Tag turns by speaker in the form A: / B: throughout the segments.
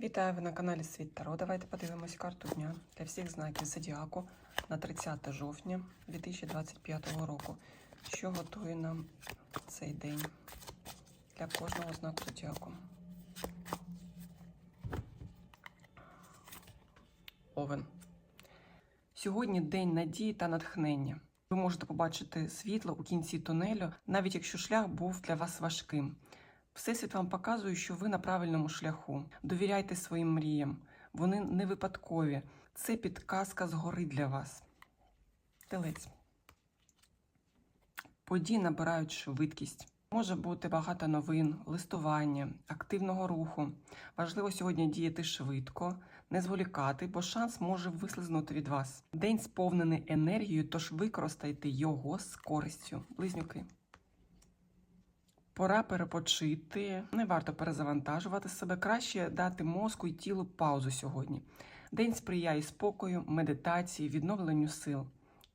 A: Вітаю ви на каналі Світ Таро. Давайте подивимось карту дня для всіх знаків Зодіаку на 30 жовтня 2025 року. Що готує нам цей день для кожного знаку Зодіаку? Овен. Сьогодні день надії та натхнення. Ви можете побачити світло у кінці тунелю, навіть якщо шлях був для вас важким. Всесвіт вам показує, що ви на правильному шляху. Довіряйте своїм мріям. Вони не випадкові. Це підказка згори для вас. Телець. Події набирають швидкість. Може бути багато новин, листування, активного руху. Важливо сьогодні діяти швидко, не зволікати, бо шанс може вислизнути від вас. День сповнений енергією, тож використайте його з користю. Близнюки. Пора перепочити, не варто перезавантажувати себе, краще дати мозку і тілу паузу сьогодні. День сприяє спокою, медитації, відновленню сил.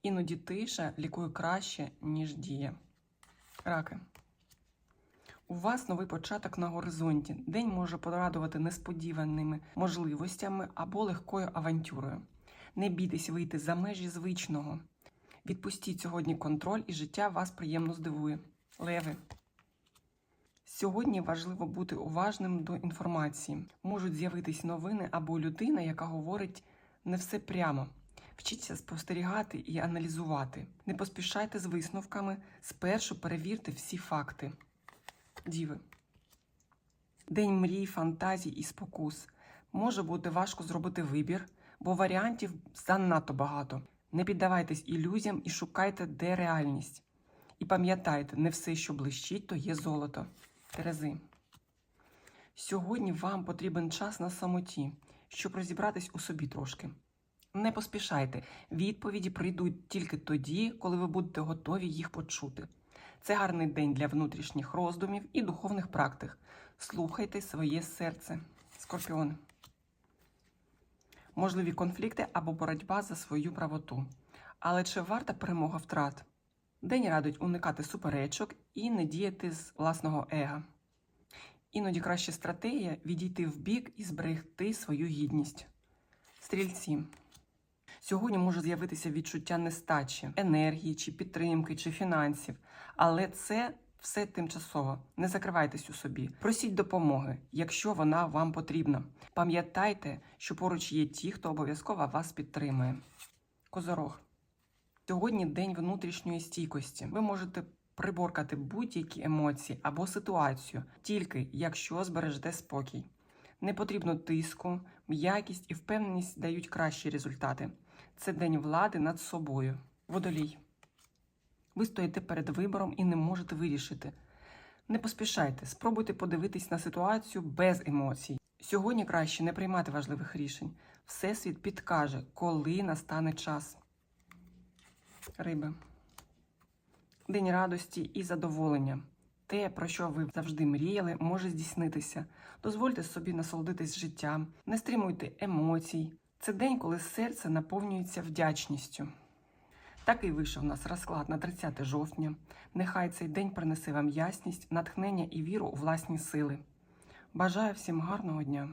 A: Іноді тиша лікує краще, ніж дія. Раки. У вас новий початок на горизонті. День може порадувати несподіваними можливостями або легкою авантюрою. Не бійтесь вийти за межі звичного. Відпустіть сьогодні контроль, і життя вас приємно здивує. Леви. Сьогодні важливо бути уважним до інформації. Можуть з'явитись новини або людина, яка говорить не все прямо. Вчіться спостерігати і аналізувати. Не поспішайте з висновками, спершу перевірте всі факти. Діви. День мрій, фантазій і спокус. Може бути важко зробити вибір, бо варіантів занадто багато. Не піддавайтесь ілюзіям і шукайте, де реальність. І пам'ятайте, не все, що блищить, то є золото. Терези. Сьогодні вам потрібен час на самоті, щоб розібратись у собі трошки. Не поспішайте. Відповіді прийдуть тільки тоді, коли ви будете готові їх почути. Це гарний день для внутрішніх роздумів і духовних практик. Слухайте своє серце. Скорпіон. Можливі конфлікти або боротьба за свою правоту. Але чи варта перемога втрат? День радить уникати суперечок і не діяти з власного ега. Іноді краща стратегія відійти в бік і зберегти свою гідність. Стрільці. Сьогодні може з'явитися відчуття нестачі, енергії, чи підтримки, чи фінансів, але це все тимчасово. Не закривайтесь у собі. Просіть допомоги, якщо вона вам потрібна. Пам'ятайте, що поруч є ті, хто обов'язково вас підтримує. Козорог. Сьогодні день внутрішньої стійкості. Ви можете приборкати будь-які емоції або ситуацію, тільки якщо збережете спокій. Не потрібно тиску, м'якість і впевненість дають кращі результати. Це день влади над собою. Водолій. Ви стоїте перед вибором і не можете вирішити. Не поспішайте, спробуйте подивитись на ситуацію без емоцій. Сьогодні краще не приймати важливих рішень. Всесвіт підкаже, коли настане час. Риби. День радості і задоволення. Те, про що ви завжди мріяли, може здійснитися. Дозвольте собі насолодитись життям, не стримуйте емоцій. Це день, коли серце наповнюється вдячністю. Такий вийшов у нас розклад на 30 жовтня. Нехай цей день принесе вам ясність, натхнення і віру у власні сили. Бажаю всім гарного дня!